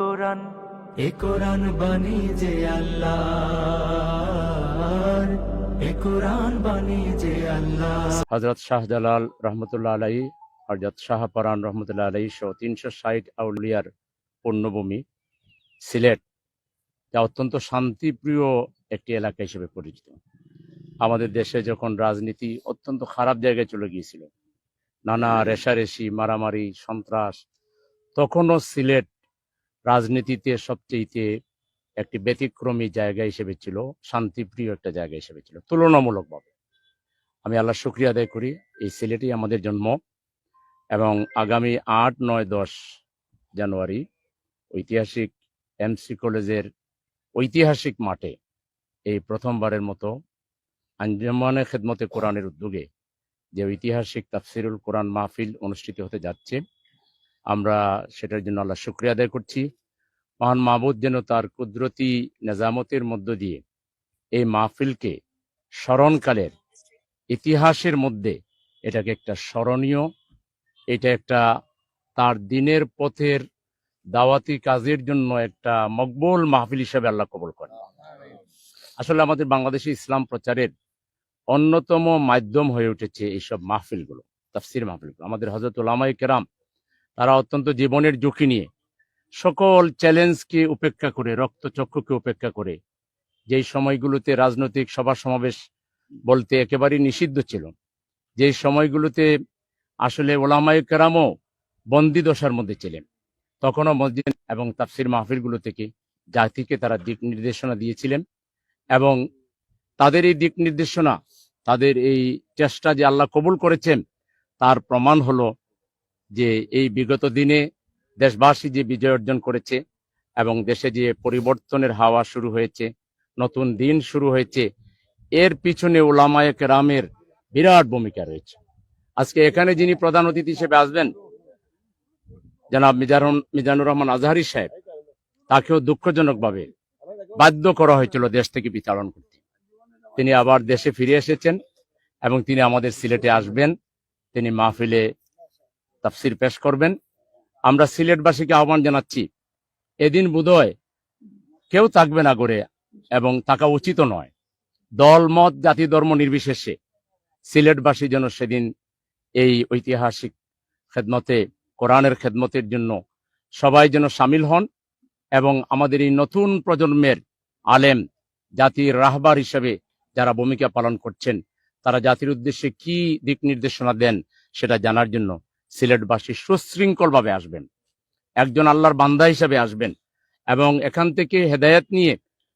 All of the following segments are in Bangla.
কোরআন। এ কোরআন বাণী যে আল্লাহ এ কোরআন বাণী যে আল্লাহ হজরত শাহজালাল রহমতুল্লাহ আলাই হজরত শাহপরান রহমতুল্লাহ আলাই সহ তিনশো ষাট আউলিয়ার পূর্ণভূমি সিলেট যা অত্যন্ত শান্তিপ্রিয় একটি এলাকা হিসেবে পরিচিত। আমাদের দেশে যখন রাজনীতি অত্যন্ত খারাপ জায়গায় চলে গিয়েছিল নানা রেশারেশি মারামারি সন্ত্রাস তখনও সিলেট রাজনীতিতে সবচেয়ে একটি ব্যতিক্রমী জায়গা হিসেবে ছিল, শান্তিপ্রিয় একটা জায়গা হিসেবে ছিল, তুলনামূলকভাবে। আমি আল্লাহ শুক্রিয়া আদায় করি, এই সিলেটেই আমাদের জন্ম এবং আগামী আট, নয়, দশ জানুয়ারি ঐতিহাসিক এমসি কলেজের ঐতিহাসিক মাঠে এই প্রথমবারের মতো আঞ্জমানে খেদমতে কোরআনের উদ্যোগে যে ঐতিহাসিক তাফসিরুল কোরআন মাহফিল অনুষ্ঠিত হতে যাচ্ছে আমরা সেটার জন্য আল্লাহ শুক্রিয়া আদায় করছি। মহান মাহবুদ যেন তার কুদরতি নেজামতের মধ্য দিয়ে এই মাহফিলকে স্মরণকালের ইতিহাসের মধ্যে এটাকে একটা স্মরণীয়, এটা একটা তার দিনের পথের দাওয়াতি কাজের জন্য একটা মকবুল মাহফিল হিসেবে আল্লাহ কবল করেন। আসলে আমাদের বাংলাদেশে ইসলাম প্রচারের অন্যতম মাধ্যম হয়ে উঠেছে এইসব মাহফিলগুলো, তাফসির মাহফিলগুলো। আমাদের হজরত ওলামাই কেরাম তারা অত্যন্ত জীবনের ঝুঁকি নিয়ে সকল চ্যালেঞ্জকে উপেক্ষা করে, রক্তচক্ষুকে উপেক্ষা করে, যেই সময়গুলোতে রাজনৈতিক সভা সমাবেশ বলতে একেবারেই নিষিদ্ধ ছিল, যেই সময়গুলোতে আসলে ওলামাই কেরামও বন্দি দশার মধ্যে ছিলেন, তখনও মসজিদ এবং তাফসির মাহফিলগুলো থেকে জাতিকে তারা দিক নির্দেশনা দিয়েছিলেন এবং তাদের এই দিক নির্দেশনা, তাদের এই চেষ্টা যে আল্লাহ কবুল করেছেন, তার প্রমাণ হলো যে এই বিগত দিনে দেশবাসী যে বিজয় অর্জন করেছে এবং দেশে যে পরিবর্তনের হাওয়া শুরু হয়েছে, নতুন দিন শুরু হয়েছে, এর পিছনে ওলামায়ে রামের বিরাট ভূমিকা রয়েছে। আজকে এখানে যিনি প্রধান অতিথি হিসেবে আসবেন, জনাব মিজানুর মিজানুর রহমান আজহারি সাহেব, তাকেও দুঃখজনকভাবে বাধ্য করা হয়েছিল দেশ থেকে বিতাড়ন করতে। তিনি আবার দেশে ফিরে এসেছেন এবং তিনি আমাদের সিলেটে আসবেন। তিনি মাহফিলে তাফসির পেশ করবেন। আমরা সিলেটবাসীকে আহ্বান জানাচ্ছি, এদিন বোধহয় কেউ থাকবে না গড়ে এবং থাকা উচিত নয়। দল, মত, জাতি, ধর্ম নির্বিশেষে সিলেটবাসী যেন সেদিন এই ঐতিহাসিক খেদমতে, কোরআনের খেদমতের জন্য সবাই যেন সামিল হন এবং আমাদের এই নতুন প্রজন্মের আলেম, জাতির রাহবার হিসেবে যারা ভূমিকা পালন করছেন, তারা জাতির উদ্দেশ্যে কি দিক নির্দেশনা দেন সেটা জানার জন্য সিলেটবাসী সুশৃঙ্খলভাবে আসবেন। একজন আল্লাহর বান্দা হিসাবে আসবেন এবং এখান থেকে হেদায়েত নিয়ে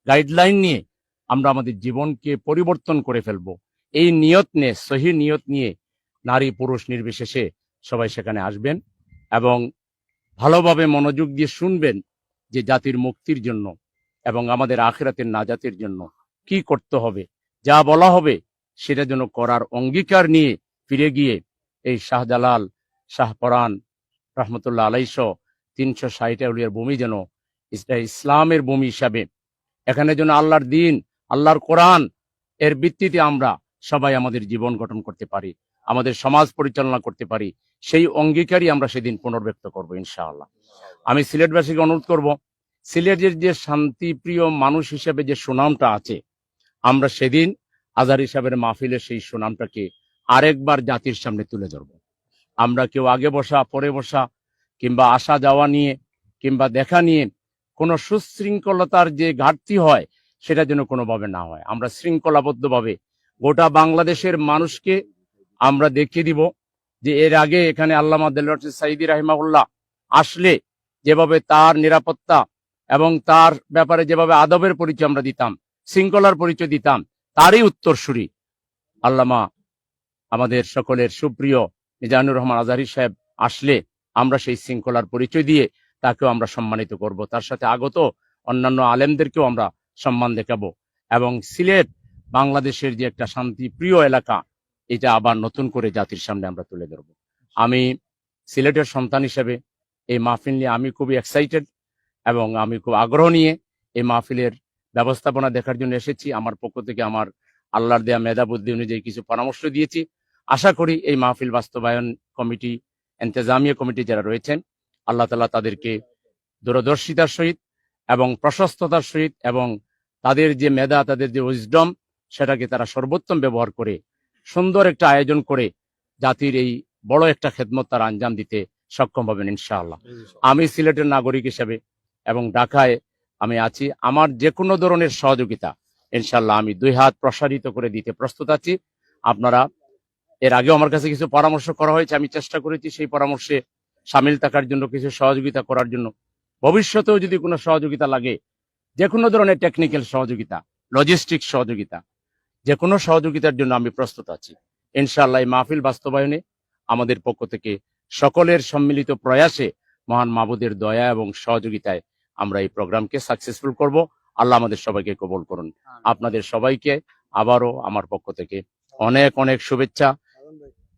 গাইডলাইন নিয়ে আমরা আমাদের জীবনকে পরিবর্তন করে ফেলব। এই নিয়ত নিয়ে, সহি নিয়ত নিয়ে নারী পুরুষ নির্বিশেষে সবাই সেখানে আসবেন এবং ভালোভাবে মনোযোগ দিয়ে শুনবেন যে জাতির মুক্তির জন্য এবং আমাদের আখেরাতের নাজাতের জন্য কি করতে হবে, যা বলা হবে সেটা যেন করার অঙ্গীকার নিয়ে ফিরে গিয়ে এই শাহজালাল শাহপরান রহমতুল্লাহ আলাইশ তিনশো ষাট আউলিয়ার ভূমি যেন ইসলামের ভূমি হিসাবে। এখানে যেন আল্লাহর দিন, আল্লাহর কোরআন এর ভিত্তিতে আমরা সবাই আমাদের জীবন গঠন করতে পারি, আমাদের সমাজ পরিচালনা করতে পারি, সেই অঙ্গীকারই আমরা সেদিন পুনর্ব্যক্ত করব ইনশাআল্লাহ। আমি সিলেটবাসীকে অনুরোধ করব, সিলেটের যে শান্তিপ্রিয় মানুষ হিসেবে যে সুনামটা আছে, আমরা সেদিন আজার হিসাবের মাহফিলের সেই সুনামটাকে আরেকবার জাতির সামনে তুলে ধরব। আমরা কেউ আগে বসা, পরে বসা, কিংবা আসা, যাওয়া নিয়ে, কিংবা দেখা নিয়ে কোনো সুশৃঙ্খলতার যে ঘাটতি হয়, সেটা যেন কোনোভাবে না হয়। আমরা শৃঙ্খলাবদ্ধভাবে গোটা বাংলাদেশের মানুষকে আমরা দেখিয়ে দিব যে এর আগে এখানে আল্লামা দেল্লাহ সাইদি রাহিমাউল্লাহ আসলে যেভাবে তার নিরাপত্তা এবং তার ব্যাপারে যেভাবে আদবের পরিচয় আমরা দিতাম, শৃঙ্খলার পরিচয় দিতাম, তারই উত্তরসূরি আল্লামা আমাদের সকলের সুপ্রিয় মিজানুর রহমান আজারি সাহেব আসলে আমরা সেই শৃঙ্খলার পরিচয় দিয়ে তাকেও আমরা সম্মানিত করব। তার সাথে আগত অন্যান্য আলেমদেরকেও আমরা সম্মান দেখাবো। এবং সিলেট বাংলাদেশের যে একটা শান্তি প্রিয় এলাকা, এটা আবার নতুন করে জাতির সামনে আমরা তুলে ধরব। আমি সিলেটের সন্তান হিসেবে এই মাহফিল নিয়ে আমি খুবই এক্সাইটেড এবং আমি খুব আগ্রহ নিয়ে এই মাহফিলের ব্যবস্থাপনা দেখার জন্য এসেছি। আমার পক্ষ থেকে আমার আল্লাহর দেয়া মেধা বুদ্ধি অনুযায়ী কিছু পরামর্শ দিয়েছি। আশা করি এই মাহফিল বাস্তবায়ন কমিটি এন্তেজামিয়া কমিটি যারা রয়েছেন আল্লাহ তালা তাদেরকে দূরদর্শিতার সহিত এবং প্রশস্ততার সহিত এবং তাদের যে মেধা তাদের যে উইজডম সেটাকে তারা সর্বোত্তম ব্যবহার করে সুন্দর একটা আয়োজন করে জাতির এই বড় একটা খেদমত তারা আঞ্জাম দিতে সক্ষম হবেন ইনশাআল্লাহ। আমি সিলেটের নাগরিক হিসেবে এবং ঢাকায় আমি আছি আমার যে কোনো ধরনের সহযোগিতা ইনশাল্লাহ আমি দুই হাত প্রসারিত করে দিতে প্রস্তুত আছি। আপনারা এর আগে আমার কাছে কিছু পরামর্শ করা হয়েছে আমি চেষ্টা করেছি সেই পরামর্শে সামিল থাকার জন্য কিছু সহযোগিতা করার জন্য। ভবিষ্যতেও যদি কোনো সহযোগিতা লাগে যে কোনো ধরনের টেকনিক্যাল সহযোগিতা লজিস্টিক সহযোগিতা যে কোনো সহযোগিতার জন্য আমি প্রস্তুত আছি। ইনশাআল্লাহ এই মাহফিল বাস্তবায়নে আমাদের পক্ষ থেকে সকলের সম্মিলিত প্রয়াসে মহান মাবুদের দয়া এবং সহযোগিতায় আমরা এই প্রোগ্রামকে সাকসেসফুল করব। আল্লাহ আমাদের সবাইকে কবল করুন। আপনাদের সবাইকে আবারও আমার পক্ষ থেকে অনেক অনেক শুভেচ্ছা।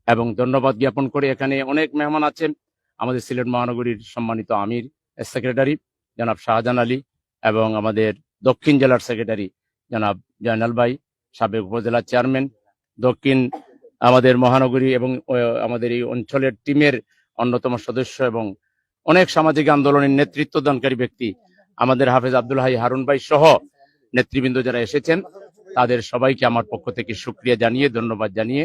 এবং ধন্যবাদ জ্ঞাপন করে এখানে অনেক মেহমান আছেন। আমাদের সিলেট মহানগরীর সম্মানিত আমির সেক্রেটারি জনাব শাহজাহান আলী এবং আমাদের দক্ষিণ জেলার সেক্রেটারি জনাব জয়নাল ভাই, সাবেক উপজেলা চেয়ারম্যান। দক্ষিণ আমাদের মহানগরী এবং আমাদের এই অঞ্চলের টিমের অন্যতম সদস্য এবং অনেক সামাজিক আন্দোলনের নেতৃত্ব দানকারী ব্যক্তি আমাদের হাফেজ আব্দুল হাই হারুন ভাই সহ নেতৃবৃন্দ যারা এসেছেন, তাদের সবাইকে আমার পক্ষ থেকে সুক্রিয়া জানিয়ে, ধন্যবাদ জানিয়ে